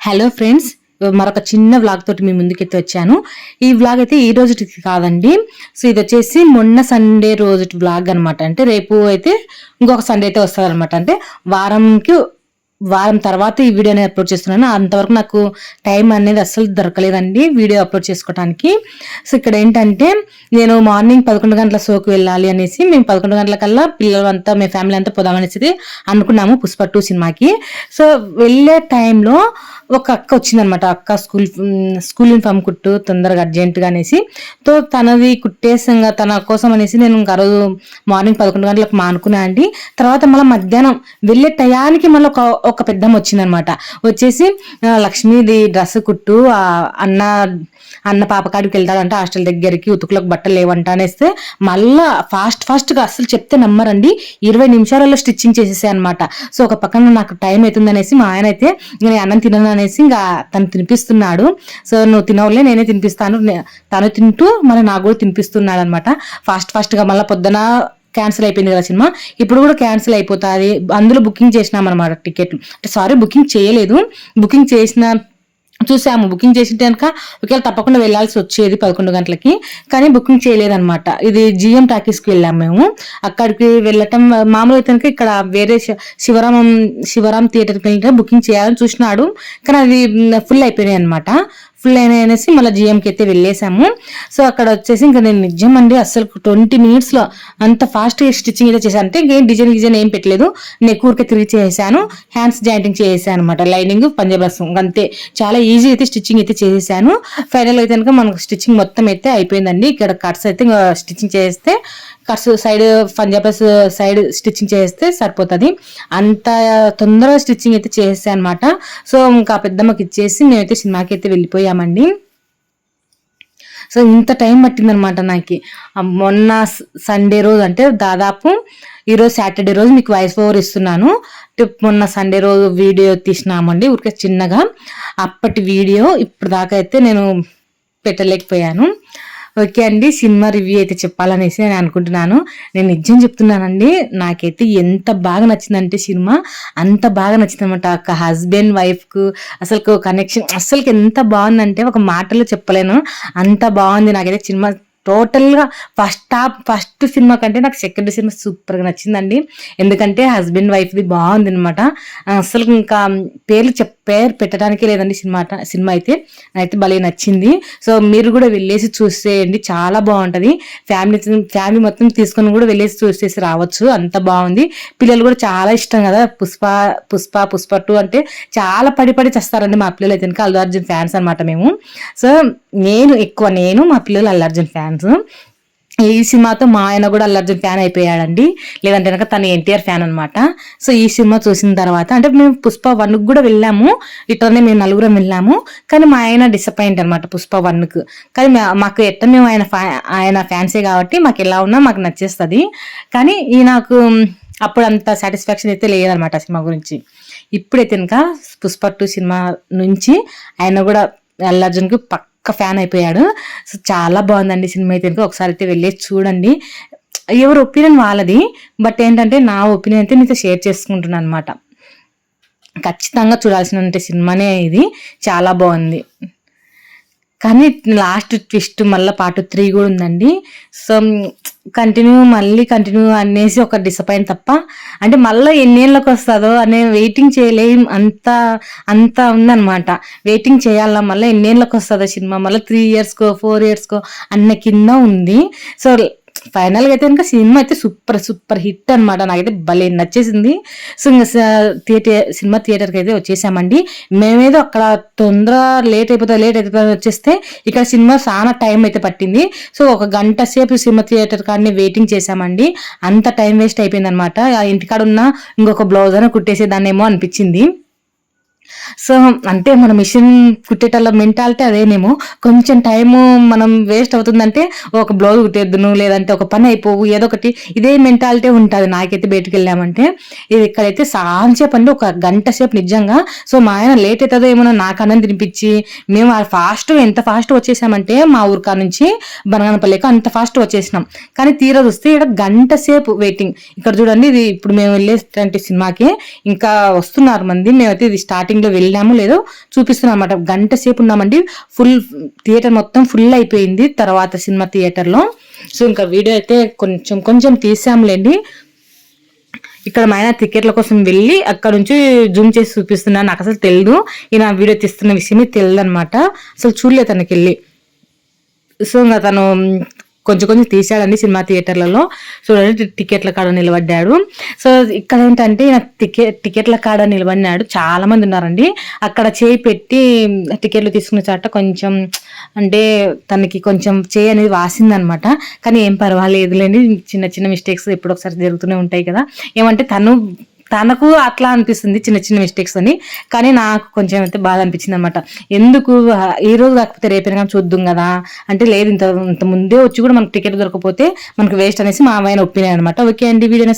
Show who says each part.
Speaker 1: Hello friends మరొక చిన్న vlog తోటి మీ ముందుకైతే వచ్చాను. ఈ వ్లాగ్ అయితే ఈ రోజుకి కాదండి. సో ఇది వచ్చేసి మొన్న సండే రోజు వ్లాగ్ అనమాట అంటే రేపు అయితే ఇంకొక సండే అయితే వస్తుంది అనమాట అంటే వారంకి వారం తర్వాత ఈ వీడియో అనేది అప్లోడ్ చేస్తున్నాను. అంతవరకు నాకు టైం అనేది అస్సలు దొరకలేదండి వీడియో అప్లోడ్ చేసుకోవడానికి సో ఇక్కడ ఏంటంటే నేను మార్నింగ్ పదకొండు గంటల షోకి వెళ్ళాలి అనేసి మేము పదకొండు గంటల కల్లా పిల్లలంతా మీ ఫ్యామిలీ అంతా పోదామనేసి అనుకున్నాము పుష్ప టూ సినిమాకి. సో వెళ్ళే టైంలో ఒక అక్క వచ్చిందనమాట. అక్క స్కూల్ స్కూల్ యూనిఫామ్ కుట్టు తొందరగా అర్జెంటుగా అనేసి. తో తనది కుట్టేసంగా తన కోసం అనేసి నేను ఇంకా రోజు మార్నింగ్ పదకొండు గంటలకు మానుకున్నా అండి. తర్వాత మళ్ళీ మధ్యాహ్నం వెళ్ళే టయానికి మళ్ళీ ఒక ఒక పెద్దమ్మ వచ్చిందనమాట. వచ్చేసి లక్ష్మీది డ్రెస్ కుట్టు అన్న అన్న పాపకాడికి వెళ్తాడంట హాస్టల్ దగ్గరికి ఉతుకులకు బట్టలు లేవంట అనేస్తే మళ్ళా ఫాస్ట్ ఫాస్ట్గా అస్సలు చెప్తే నమ్మరండి. ఇరవై నిమిషాలలో స్టిచ్చింగ్ చేసేసే అనమాట సో ఒక పక్కన నాకు టైం అవుతుంది అనేసి మా ఆయన అయితే నేను అన్నం తినను అనేసి ఇంకా తను తినిపిస్తున్నాడు. సో నువ్వు తినవులే నేనే తినిపిస్తాను. తను తింటూ మళ్ళీ నాకు కూడా తినిపిస్తున్నాడు అనమాట ఫాస్ట్ ఫాస్ట్గా మళ్ళీ పొద్దున క్యాన్సిల్ అయిపోయింది కదా సినిమా. ఇప్పుడు కూడా క్యాన్సిల్ అయిపోతుంది. అందులో బుకింగ్ చేసినాం అనమాట టికెట్లు అంటే సారీ బుకింగ్ చేయలేదు. బుకింగ్ చేసిన చూసాము. బుకింగ్ చేసింటే కనుక ఒకవేళ తప్పకుండా వెళ్ళాల్సి వచ్చేది పదకొండు గంటలకి. కానీ బుకింగ్ చేయలేదన్నమాట. ఇది జిఎం టాకీస్కి వెళ్ళాము మేము. అక్కడికి వెళ్ళటం మామూలు అయితే ఇక్కడ వేరే శివరామం శివరాం థియేటర్కి వెళ్తే బుకింగ్ చేయాలని చూసినాడు. కానీ అది ఫుల్ అయిపోయినాయి అనమాట ఫుల్ అయినా అనేసి మళ్ళీ జిఎంకి అయితే వెళ్ళేసాము. సో అక్కడ వచ్చేసి ఇంకా నేను నిజం అండి అసలు ట్వంటీ మినిట్స్లో అంత ఫాస్ట్గా స్టిచ్చింగ్ అయితే చేశాను. అంటే ఇంకేం డిజైన్ డిజైన్ ఏం పెట్టలేదు. నెక్ ఊరికే తిరిగి చేశాను హ్యాండ్స్ జాయింటింగ్ చేసాను అనమాట లైనింగ్ పంజాబ్ అంతే. చాలా ఈజీ అయితే స్టిచ్చింగ్ అయితే చేసేసాను. ఫైనల్ అయితే కనుక మనకు స్టిచ్చింగ్ మొత్తం అయితే అయిపోయిందండి. ఇక్కడ కట్స్ అయితే స్టిచ్చింగ్ చేస్తే కట్స్ సైడ్ పంజాబస్ సైడ్ స్టిచ్చింగ్ చేస్తే సరిపోతుంది. అంత తొందరగా స్టిచ్చింగ్ అయితే చేసేసాను అనమాట సో ఇంకా పెద్దమ్మకి ఇచ్చేసి మేమైతే సినిమాకి అయితే వెళ్ళిపోయామండి. సో ఇంత టైం పట్టిందనమాట నాకు. మొన్న సండే రోజు అంటే దాదాపు ఈరోజు సాటర్డే రోజు మీకు వాయిస్ ఓవర్ ఇస్తున్నాను. మొన్న సండే రోజు వీడియో తీసినామండి ఊరికే చిన్నగా. అప్పటి వీడియో ఇప్పుడు దాకా అయితే నేను పెట్టలేకపోయాను. ఓకే అండి సినిమా రివ్యూ అయితే చెప్పాలనేసి నేను అనుకుంటున్నాను. నేను నిజం చెప్తున్నానండి నాకైతే ఎంత బాగా నచ్చిందంటే సినిమా అంత బాగా నచ్చింది అనమాట ఒక హస్బెండ్ వైఫ్కు అసలు కనెక్షన్ అసలుకి ఎంత బాగుందంటే ఒక మాటలో చెప్పలేను. అంత బాగుంది నాకైతే సినిమా టోటల్గా ఫస్ట్ హాఫ్ ఫస్ట్ సినిమా కంటే నాకు సెకండ్ సినిమా సూపర్గా నచ్చిందండి. ఎందుకంటే హస్బెండ్ వైఫ్ది బాగుంది అనమాట అసలు ఇంకా పేర్లు చెప్ పేరు పెట్టడానికే లేదండి సినిమా సినిమా అయితే. అయితే భలే నచ్చింది. సో మీరు కూడా వెళ్ళేసి చూసేయండి. చాలా బాగుంటుంది. ఫ్యామిలీ ఫ్యామిలీ మొత్తం తీసుకొని కూడా వెళ్ళేసి చూసేసి రావచ్చు. అంత బాగుంది. పిల్లలు కూడా చాలా ఇష్టం కదా. పుష్ప పుష్ప పుష్ప టూ అంటే చాలా పడి పడి చేస్తారండి మా పిల్లలు అయితే. అల్లు అర్జున్ ఫ్యాన్స్ అనమాట మేము. సో నేను ఎక్కువ నేను మా పిల్లలు అల్లు అర్జున్ ఫ్యాన్స్. ఈ సినిమాతో మా ఆయన కూడా అల్లర్జున్ ఫ్యాన్ అయిపోయాడండి. లేదంటే కనుక తను ఎన్టీఆర్ ఫ్యాన్ అనమాట సో ఈ సినిమా చూసిన తర్వాత అంటే మేము పుష్ప వన్కి కూడా వెళ్ళాము. ఇట్లనే మేము నలుగురం వెళ్ళాము. కానీ మా ఆయన డిసప్పాయింట్ అనమాట పుష్ప వన్కు. కానీ మాకు ఎట్ట మేము ఆయన ఆయన ఫ్యాన్సే కాబట్టి మాకు ఎలా ఉన్నా మాకు నచ్చేస్తుంది. కానీ ఈ నాకు అప్పుడు అంత సాటిస్ఫాక్షన్ అయితే లేదనమాట సినిమా గురించి. ఇప్పుడైతే కనుక పుష్ప టూ సినిమా నుంచి ఆయన కూడా అల్లర్జున్కి పక్క ఒక్క ఫ్యాన్ అయిపోయాడు. సో చాలా బాగుందండి సినిమా అయితే ఒకసారి అయితే వెళ్ళేసి చూడండి. ఎవరు ఒపీనియన్ వాళ్ళది. బట్ ఏంటంటే నా ఒపీనియన్ అయితే మీతో షేర్ చేసుకుంటున్నాను అనమాట ఖచ్చితంగా చూడాల్సిన సినిమానే ఇది. చాలా బాగుంది. కానీ లాస్ట్ ట్విస్ట్ మళ్ళీ పార్ట్ త్రీ కూడా ఉందండి. సో కంటిన్యూ మళ్ళీ కంటిన్యూ అనేసి ఒక డిసప్పాయింట్ తప్ప అంటే మళ్ళీ ఎన్నేళ్ళకి వస్తుందో అనే వెయిటింగ్ చేయలేం అంత అంత ఉందన్నమాట. వెయిటింగ్ చేయాలా? మళ్ళీ ఎన్నేళ్ళకి వస్తుందో సినిమా? మళ్ళీ త్రీ ఇయర్స్కో ఫోర్ ఇయర్స్కో అన్న కింద ఉంది. సో ఫైనల్గా అయితే ఇంకా సినిమా అయితే సూపర్ సూపర్ హిట్ అనమాట నాకైతే భలే నచ్చేసింది. సో ఇంకా థియేటర్ సినిమా థియేటర్కి అయితే వచ్చేసామండి. మేమేదో అక్కడ తొందర లేట్ అయిపోతా లేట్ అయిపోతా వచ్చేస్తే ఇక్కడ సినిమా చాలా టైం అయితే పట్టింది. సో ఒక గంట సేపు సినిమా థియేటర్ కాడనే వెయిటింగ్ చేసామండి. అంత టైం వేస్ట్ అయిపోయింది అనమాట ఇంటికాడ ఉన్న ఇంకొక బ్లౌజ్ అని కుట్టేసేదాన్నేమో అనిపించింది. సో అంటే మన మిషన్ కుట్టేటల్ల మెంటాలిటీ అదేనేమో కొంచెం టైము మనం వేస్ట్ అవుతుందంటే ఒక బ్లౌజ్ కుట్టేద్దును లేదంటే ఒక పని అయిపోవు ఏదో ఒకటి. ఇదే మెంటాలిటీ ఉంటుంది. నాకైతే బయటకు వెళ్ళామంటే ఇది ఇక్కడైతే సాంసేపు అండి ఒక గంట సేపు నిజంగా. సో మా ఆయన లేట్ అవుతుందో ఏమో నాకు అన్నం తినిపించి మేము ఫాస్ట్ ఎంత ఫాస్ట్ వచ్చేసామంటే మా ఊరికా నుంచి బనగానపల్లికి అంత ఫాస్ట్ వచ్చేసినాం. కానీ తీరా చూస్తే ఇక్కడ గంట సేపు వెయిటింగ్. ఇక్కడ చూడండి ఇది ఇప్పుడు మేము వెళ్ళేటువంటి సినిమాకి ఇంకా వస్తున్నారు మంది. మేమైతే ఇది స్టార్టింగ్ లో వెళ్ళాము లేదో చూపిస్తున్నాం అనమాట గంట సేపు ఉన్నామండి. ఫుల్ థియేటర్ మొత్తం ఫుల్ అయిపోయింది తర్వాత సినిమా థియేటర్లో. సో ఇంకా వీడియో అయితే కొంచెం కొంచెం తీసాంలేండి. ఇక్కడ మా ఆయన టికెట్ల కోసం వెళ్ళి అక్కడ నుంచి జూమ్ చేసి చూపిస్తున్నాను నాకు అసలు తెలియదు ఈయన వీడియో తీస్తున్న విషయమే తెలియదు అనమాట అసలు చూడలేదు తనకి వెళ్ళి సో ఇంకా తను కొంచెం కొంచెం తీసాడండి సినిమా థియేటర్లలో. చూడండి టికెట్ల కాడ నిలబడ్డాడు. సో ఇక్కడ ఏంటంటే టికెట్ టికెట్ల కాడ నిలబడినాడు. చాలా మంది ఉన్నారండి. అక్కడ చేయి పెట్టి టికెట్లు తీసుకున్న చాట కొంచెం అంటే తనకి కొంచెం చేయి అనేది వాసిందనమాట. కానీ ఏం పర్వాలేదులేండి. చిన్న చిన్న మిస్టేక్స్ ఎప్పుడు ఒకసారి జరుగుతూనే ఉంటాయి కదా. ఏమంటే తను తనకు అట్లా అనిపిస్తుంది చిన్న చిన్న మిస్టేక్స్ అని. కానీ నాకు కొంచెం అయితే బాధ అనిపించింది అనమాట ఎందుకు? ఈ రోజు కాకపోతే రేపైనా చూద్దాం కదా? అంటే లేదు ఇంత ఇంత ముందే వచ్చి కూడా మనకు టికెట్ దొరకపోతే మనకు వేస్ట్ అనేసి మా ఆయన ఒప్పినాయి అనమాట ఓకే అండి వీడియో